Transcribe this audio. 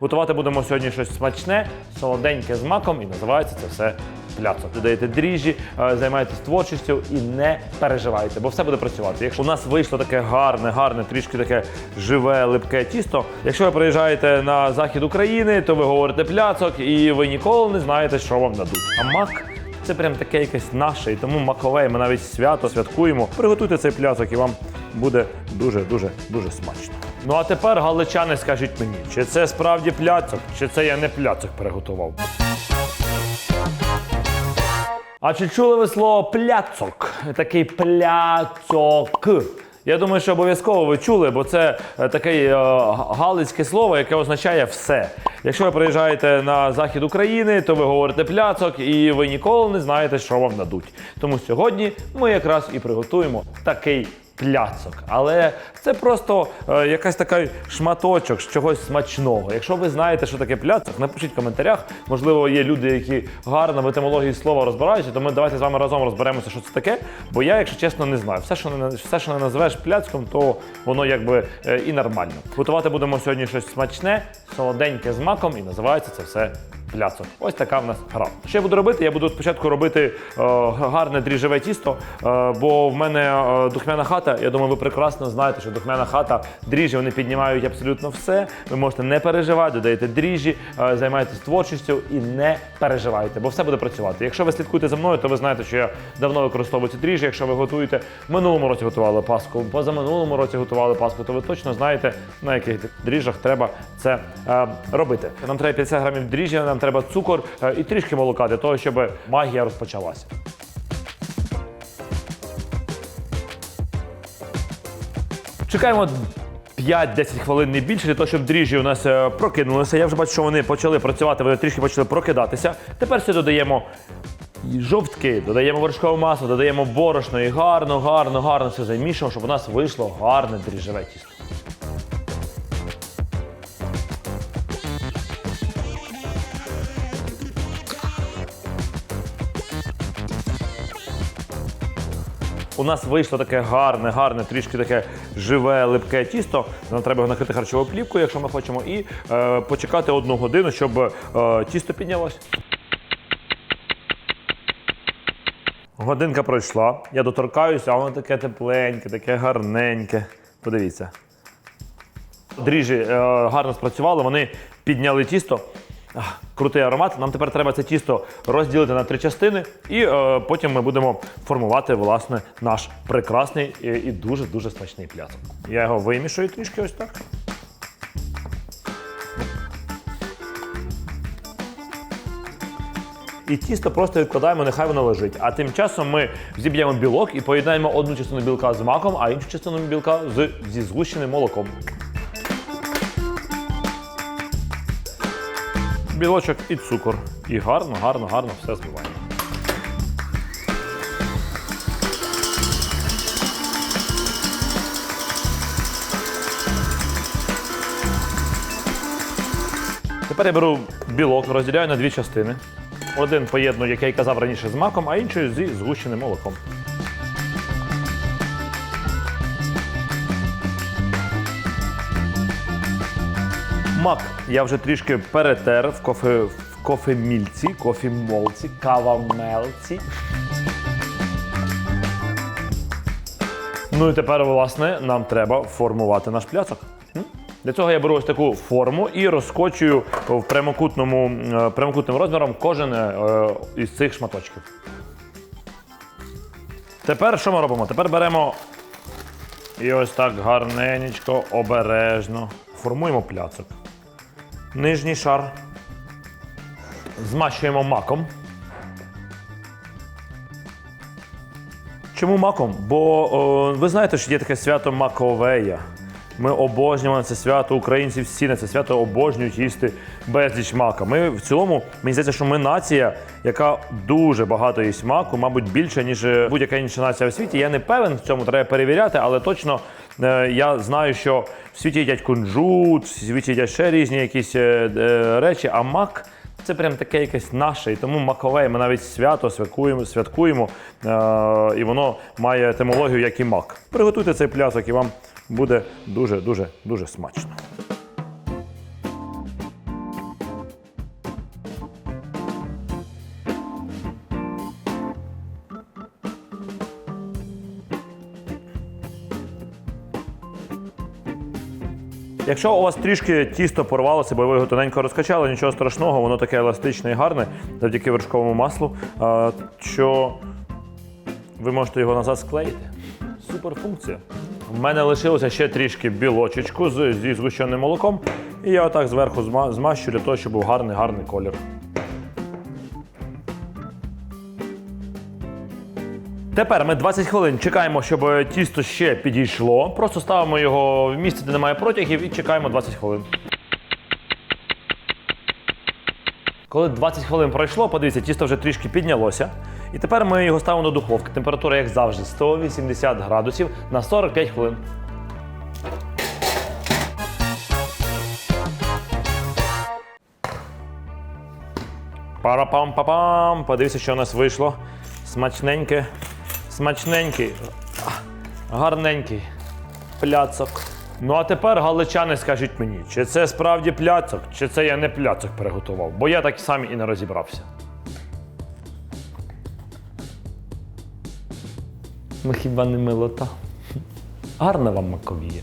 Готувати будемо сьогодні щось смачне, солоденьке з маком, і називається це все пляцок. Додаєте дріжджі, е, займаєтесь творчістю і не переживайте, бо все буде працювати. Якщо у нас вийшло таке гарне, гарне, трішки таке живе, липке тісто. Якщо ви приїжджаєте на захід України, то ви говорите пляцок, і ви ніколи не знаєте, що вам дадуть. А мак. Це прям таке якесь наше, і тому макове. Ми навіть свято святкуємо. Приготуйте цей пляцок, і вам буде дуже, дуже, дуже смачно. Ну а тепер галичани скажіть мені, чи це справді пляцок, чи це я не пляцок приготував. А чи чули ви слово пляцок? Такий пляцок. Я думаю, що обов'язково ви чули, бо це е, таке галицьке слово, яке означає все. Якщо ви приїжджаєте на захід України, то ви говорите пляцок, і ви ніколи не знаєте, що вам дадуть. Тому сьогодні ми якраз і приготуємо такий пляцок. Але це просто е, якась така шматочок з чогось смачного. Якщо ви знаєте, що таке пляцок, напишіть в коментарях. Можливо, є люди, які гарно в етимології слова розбираються, то ми давайте з вами разом розберемося, що це таке. Бо я, якщо чесно, не знаю. Все, що не все, що не називеш пляцком, то воно якби е, і нормально. Готувати будемо сьогодні щось смачне, солоденьке з маком, і називається це все. Пляцок. Ось така в нас гра. Що я буду робити? Я буду спочатку робити е, гарне дріжджеве тісто, е, бо в мене е, духмяна хата. Я думаю, ви прекрасно знаєте, що духмяна хата дріжджі вони піднімають абсолютно все. Ви можете не переживати, додаєте дріжджі, займаєтесь творчістю і не переживайте, бо все буде працювати. Якщо ви слідкуєте за мною, то ви знаєте, що я давно використовую ці дріжджі. Якщо ви готуєте в минулому році готували паску, позаминулому році готували паску, то ви точно знаєте, на яких дріжджах треба це робити. Нам треба 50 грамів дріжджі, нам треба цукор е, і трішки молока для того, щоб магія розпочалася. Чекаємо 5-10 хвилин не більше для того, щоб дріжджі у нас е, прокинулися. Я вже бачу, що вони почали працювати, вони трішки почали прокидатися. Тепер сюди додаємо жовтки, додаємо вершкове масло, додаємо борошно і гарно, гарно, гарно все замішуємо, щоб у нас вийшло гарне дріжджеве тісто. У нас вийшло таке гарне, гарне, трішки таке живе, липке тісто. Нам треба його накрити харчовою плівкою, якщо ми хочемо, і е, почекати одну годину, щоб е, тісто піднялося. Годинка пройшла, я доторкаюся, а воно таке тепленьке, таке гарненьке. Подивіться. Дріжджі е, гарно спрацювали, вони підняли тісто. Крутий аромат. Нам тепер треба це тісто розділити на три частини, і е, потім ми будемо формувати власне наш прекрасний і, і дуже-дуже смачний пляцок. Я його вимішую трішки ось так. І тісто просто відкладаємо, нехай воно лежить. А тим часом ми зіб'ємо білок і поєднаємо одну частину білка з маком, а іншу частину білка з, зі згущеним молоком. Білочок і цукор. І гарно, гарно, гарно все збиваємо. Тепер я беру білок, розділяю на дві частини. Один поєдную, як я й казав раніше, з маком, а інший зі згущеним молоком. Мак я вже трішки перетер в кофе, в кофемільці, кофемолці, кавамелці. Ну і тепер, власне, нам треба формувати наш пляцок. Для цього я беру ось таку форму і розкочую в прямокутному, е, прямокутним розміром кожен е, із цих шматочків. Тепер що ми робимо? Тепер беремо і ось так гарненечко, обережно формуємо пляцок. Нижній шар змащуємо маком. Чому маком? Бо о, ви знаєте, що є таке свято Маковея. Ми обожнюємо це свято, українці всі на це свято обожнюють їсти безліч мака. Ми в цілому, мені здається, що ми нація, яка дуже багато їсть маку, мабуть, більше, ніж е, будь-яка інша нація у світі. Я не певен в цьому, треба перевіряти, але точно я знаю, що в світі їдять кунжут, в світі їдять ще різні якісь е, е, речі, а мак. Це прям таке якесь наше, і тому макове ми навіть свято святкуємо, святкуємо е- і воно має етимологію, як і мак. Приготуйте цей плясок, і вам буде дуже дуже дуже смачно. Якщо у вас трішки тісто порвалося, бо ви його тоненько розкачали, нічого страшного, воно таке еластичне і гарне завдяки вершковому маслу, що ви можете його назад склеїти. Супер функція. У мене лишилося ще трішки білочечку зі згущеним молоком. І я отак зверху змащу для того, щоб був гарний гарний колір. Тепер ми 20 хвилин чекаємо, щоб тісто ще підійшло. Просто ставимо його в місце, де немає протягів, і чекаємо 20 хвилин. Коли 20 хвилин пройшло, подивіться, тісто вже трішки піднялося. І тепер ми його ставимо до духовки. Температура, як завжди, 180 градусів на 45 хвилин. Пара-пам-па-пам. Подивіться, що у нас вийшло. Смачненьке, смачненький, гарненький пляцок. Ну а тепер галичани скажіть мені, чи це справді пляцок, чи це я не пляцок приготував, бо я так сам і не розібрався. Ну хіба не милота? Гарна вам маковія.